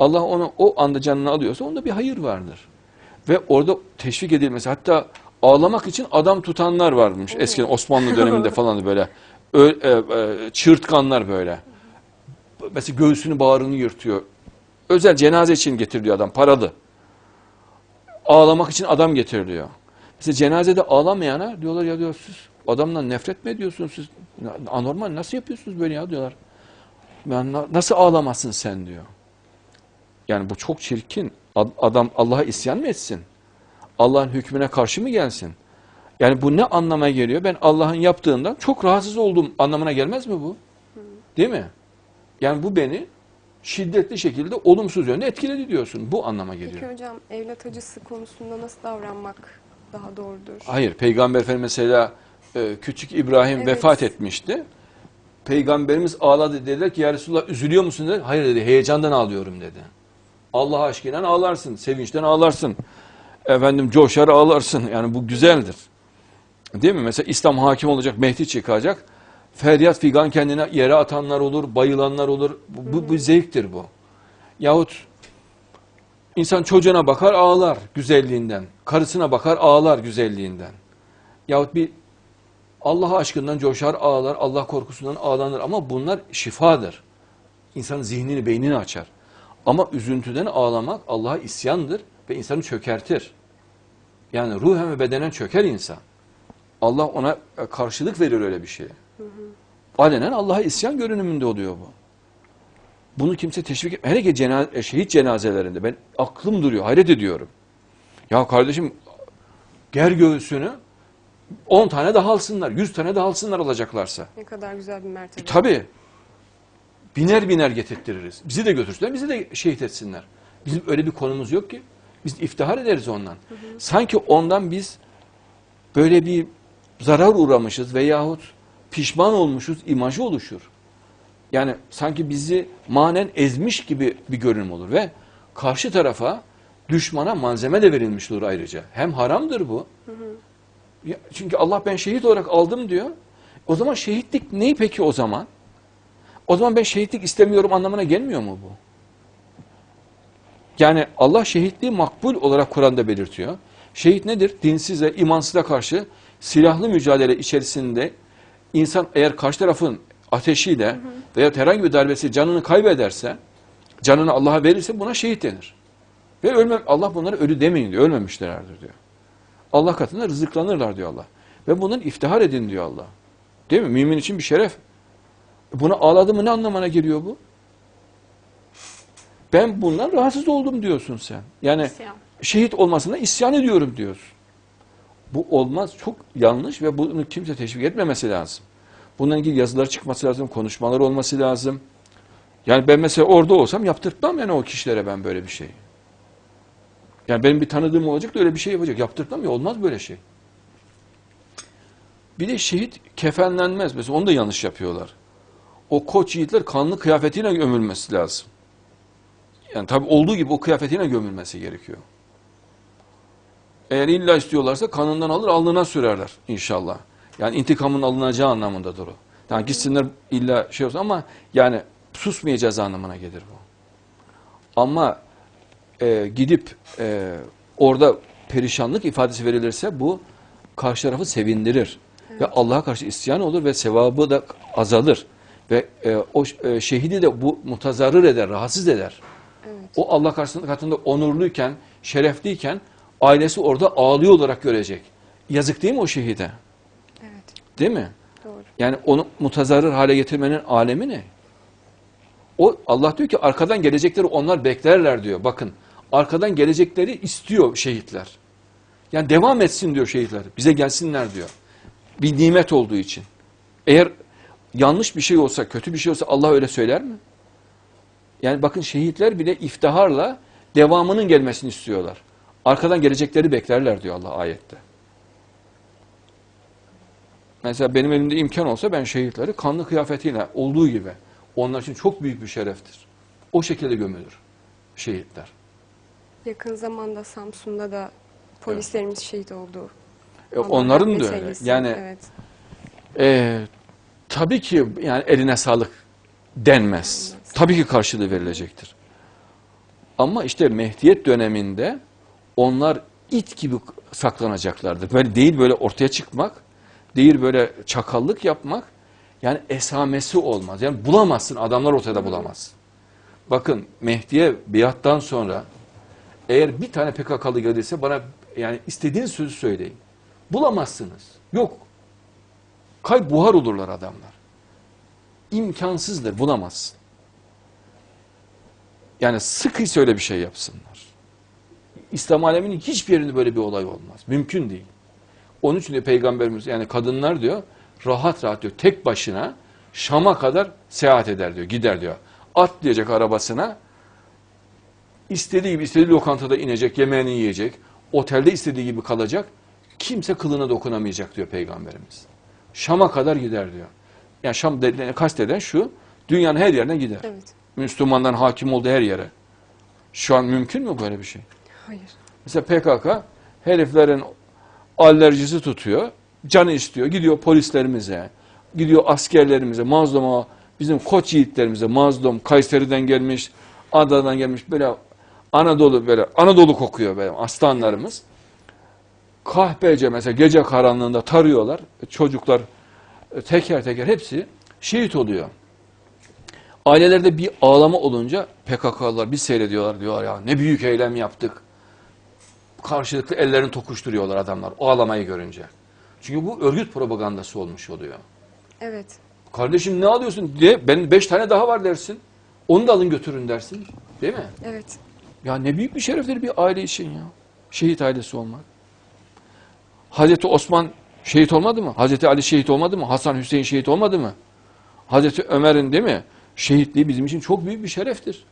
Allah onu o anda canını alıyorsa onda bir hayır vardır. Ve orada teşvik edilmesi hatta ağlamak için adam tutanlar varmış eskiden Osmanlı döneminde falan böyle. Ö, e, e, çığırtkanlar böyle. Mesela göğsünü bağrını yırtıyor. Özel cenaze için getiriliyor adam paralı. Ağlamak için adam getiriliyor. Mesela cenazede ağlamayana diyorlar ya diyor siz adamdan nefret mi ediyorsunuz siz? Anormal nasıl yapıyorsunuz böyle ya diyorlar. Yani na- nasıl ağlamazsın sen diyor. Yani bu çok çirkin. Ad- Adam Allah'a isyan mı etsin? Allah'ın hükmüne karşı mı gelsin? Yani bu ne anlama geliyor? Ben Allah'ın yaptığından çok rahatsız oldum anlamına gelmez mi bu? Değil mi? Yani bu beni şiddetli şekilde olumsuz yönde etkiledi diyorsun. Bu anlama geliyor. Peki hocam evlat acısı konusunda nasıl davranmak daha doğrudur? Hayır, Peygamber Efendimiz mesela e, küçük İbrahim Evet. vefat etmişti. Peygamberimiz ağladı dediler ki ya Resulullah üzülüyor musun dedi. Hayır dedi heyecandan ağlıyorum dedi. Allah aşkına ağlarsın, sevinçten ağlarsın. Efendim coşar ağlarsın. Yani bu güzeldir. Değil mi? Mesela İslam hakim olacak, Mehdi çıkacak. Feryat figan kendine yere atanlar olur, bayılanlar olur. Bu, bu, bu zevktir bu. Yahut insan çocuğuna bakar ağlar güzelliğinden. Karısına bakar ağlar güzelliğinden. Yahut bir Allah aşkından coşar ağlar, Allah korkusundan ağlanır. Ama bunlar şifadır. İnsanın zihnini, beynini açar. Ama üzüntüden ağlamak Allah'a isyandır ve insanı çökertir. Yani ruhen ve bedenen çöker insan. Allah ona karşılık verir öyle bir şeye. Alenen Allah'a isyan görünümünde oluyor bu. Bunu kimse teşvik etmiyor. Hele ki cena- şehit cenazelerinde ben aklım duruyor, hayret ediyorum. Ya kardeşim ger göğsünü 10 tane daha alsınlar, 100 tane daha alsınlar alacaklarsa. Ne kadar güzel bir mertebe. E, tabii. Biner biner getirttiririz. Bizi de götürsünler, bizi de şehit etsinler. Bizim öyle bir konumuz yok ki. Biz iftihar ederiz ondan. Sanki ondan biz böyle bir zarar uğramışız veyahut pişman olmuşuz imajı oluşur. Yani sanki bizi manen ezmiş gibi bir görünüm olur ve karşı tarafa düşmana malzeme de verilmiş olur ayrıca. Hem haramdır bu. Ya, çünkü Allah ben şehit olarak aldım diyor. O zaman şehitlik neyi peki o zaman? O zaman ben şehitlik istemiyorum anlamına gelmiyor mu bu? Yani Allah şehitliği makbul olarak Kur'an'da belirtiyor. Şehit nedir? Dinsize, imansıza karşı silahlı mücadele içerisinde insan eğer karşı tarafın ateşiyle veya herhangi bir darbesi canını kaybederse, canını Allah'a verirse buna şehit denir. Ve ölme, Allah bunlara ölü demeyin diyor, ölmemişlerdir diyor. Allah katında rızıklanırlar diyor Allah. Ve bundan iftihar edin diyor Allah. Değil mi? Mümin için bir şeref. Buna ağladı mı ne anlamına geliyor bu? Ben bundan rahatsız oldum diyorsun sen. Yani İsyan. şehit olmasına isyan ediyorum diyorsun. Bu olmaz. Çok yanlış ve bunu kimse teşvik etmemesi lazım. Bununla ilgili yazılar çıkması lazım, konuşmalar olması lazım. Yani ben mesela orada olsam yaptırtmam yani o kişilere ben böyle bir şey. Yani benim bir tanıdığım olacak da öyle bir şey yapacak. Yaptırtmam ya olmaz böyle şey. Bir de şehit kefenlenmez. Mesela onu da yanlış yapıyorlar. O koç yiğitler kanlı kıyafetiyle gömülmesi lazım. Yani tabi olduğu gibi o kıyafetiyle gömülmesi gerekiyor. Eğer illa istiyorlarsa kanından alır alnına sürerler inşallah. Yani intikamın alınacağı anlamındadır o. Yani gitsinler illa şey olsun ama yani susmayacağız anlamına gelir bu. Ama e, gidip e, orada perişanlık ifadesi verilirse bu karşı tarafı sevindirir. Ve Allah'a karşı isyan olur ve sevabı da azalır. Ve e, o e, şehidi de bu mutazarrır eder, rahatsız eder. Evet. O Allah karşısında katında onurluyken, şerefliyken ailesi orada ağlıyor olarak görecek. Yazık değil mi o şehide? Evet. Değil mi? Doğru. Yani onu mutazarrır hale getirmenin alemi ne? O Allah diyor ki arkadan gelecekleri onlar beklerler diyor. Bakın arkadan gelecekleri istiyor şehitler. Yani devam etsin diyor şehitler. Bize gelsinler diyor. Bir nimet olduğu için. Eğer yanlış bir şey olsa, kötü bir şey olsa Allah öyle söyler mi? Yani bakın şehitler bile iftiharla devamının gelmesini istiyorlar. Arkadan gelecekleri beklerler diyor Allah ayette. Mesela benim elimde imkan olsa ben şehitleri kanlı kıyafetiyle olduğu gibi onlar için çok büyük bir şereftir. O şekilde gömülür şehitler. Yakın zamanda Samsun'da da polislerimiz şehit oldu. E, onların da öyle. Yani evet. e, tabii ki yani eline sağlık denmez. Tabii ki karşılığı verilecektir. Ama işte Mehdiyet döneminde onlar it gibi saklanacaklardır. Böyle değil böyle ortaya çıkmak, değil böyle çakallık yapmak. Yani esamesi olmaz. Yani bulamazsın, adamlar ortada bulamazsın. Bakın Mehdi'ye biattan sonra eğer bir tane PKK'lı gelirse bana yani istediğiniz sözü söyleyin. Bulamazsınız. Yok. Kayıp buhar olurlar adamlar. İmkansızdır, bulamazsın. Yani sıkıysa öyle bir şey yapsınlar. İslam aleminin hiçbir yerinde böyle bir olay olmaz. Mümkün değil. Onun için de Peygamberimiz yani kadınlar diyor rahat rahat diyor tek başına Şam'a kadar seyahat eder diyor gider diyor. Atlayacak arabasına istediği gibi istediği lokantada inecek yemeğini yiyecek otelde istediği gibi kalacak kimse kılına dokunamayacak diyor Peygamberimiz. Şam'a kadar gider diyor. Yani Şam kasteden şu dünyanın her yerine gider. Evet. Müslümanların hakim olduğu her yere. Şu an mümkün mü böyle bir şey? Hayır. Mesela PKK heriflerin alerjisi tutuyor, canı istiyor, gidiyor polislerimize, gidiyor askerlerimize, mazluma, bizim koç yiğitlerimize, mazlum, Kayseri'den gelmiş, Adana'dan gelmiş böyle Anadolu böyle Anadolu kokuyor böyle aslanlarımız. Kahpece mesela gece karanlığında tarıyorlar. Çocuklar e, teker teker hepsi şehit oluyor. Ailelerde bir ağlama olunca PKK'lılar bir seyrediyorlar diyorlar ya ne büyük eylem yaptık. Karşılıklı ellerini tokuşturuyorlar adamlar o ağlamayı görünce. Çünkü bu örgüt propagandası olmuş oluyor. Evet. Kardeşim ne alıyorsun diye benim beş tane daha var dersin. Onu da alın götürün dersin. Değil mi? Evet. Ya ne büyük bir şereftir bir aile için ya. Şehit ailesi olmak. Hazreti Osman şehit olmadı mı? Hazreti Ali şehit olmadı mı? Hasan Hüseyin şehit olmadı mı? Hazreti Ömer'in değil mi? Şehitliği bizim için çok büyük bir şereftir.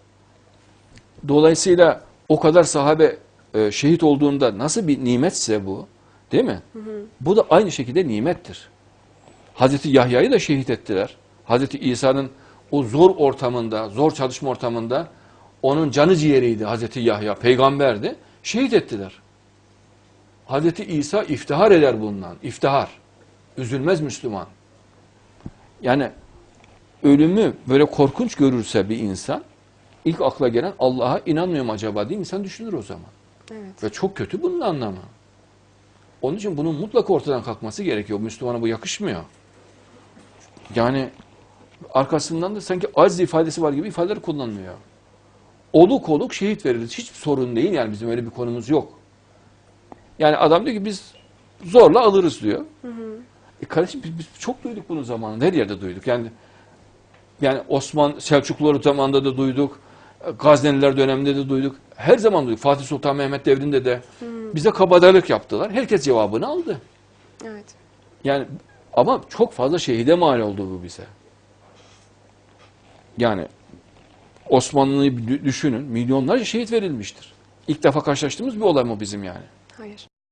Dolayısıyla o kadar sahabe e, şehit olduğunda nasıl bir nimetse bu? Değil mi? Bu da aynı şekilde nimettir. Hazreti Yahya'yı da şehit ettiler. Hazreti İsa'nın o zor ortamında, zor çalışma ortamında onun canı ciğeriydi Hazreti Yahya, peygamberdi. Şehit ettiler. Hazreti İsa iftihar eder bundan. İftihar. Üzülmez Müslüman. Yani ölümü böyle korkunç görürse bir insan ilk akla gelen Allah'a inanmıyor mu acaba diye insan düşünür o zaman. Evet. Ve çok kötü bunun anlamı. Onun için bunun mutlaka ortadan kalkması gerekiyor. Müslümana bu yakışmıyor. Yani arkasından da sanki aciz ifadesi var gibi ifadeler kullanılıyor. Oluk oluk şehit veririz. Hiç sorun değil yani bizim öyle bir konumuz yok. Yani adam diyor ki biz zorla alırız diyor. E kardeşim biz, biz çok duyduk bunu zamanında. Her yerde duyduk. Yani yani Osman Selçukluları zamanında da duyduk. Gazneliler döneminde de duyduk. Her zaman duyduk. Fatih Sultan Mehmet devrinde de bize kabadayılık yaptılar. Herkes cevabını aldı. Evet. Yani ama çok fazla şehide mal oldu bu bize. Yani Osmanlı'yı düşünün. Milyonlarca şehit verilmiştir. İlk defa karşılaştığımız bir olay mı bizim yani? Hayır.